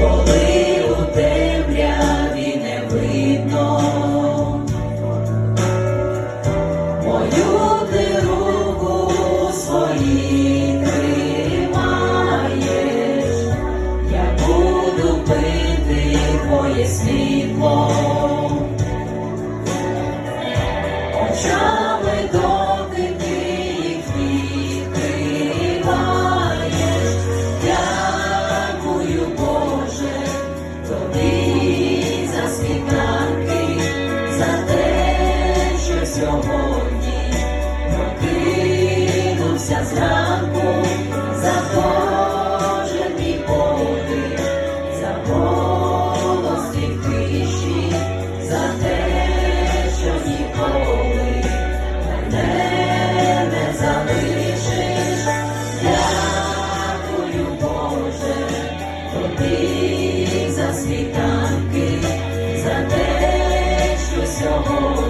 коли у темряві не видно. Мою ти руку у своїй я буду пити твоє світло. молюся зранку за кожен мій за голос і за те, що ніколи мене не залишиш. Дякую, Боже, тобі за світанки, за те, що сьогодні.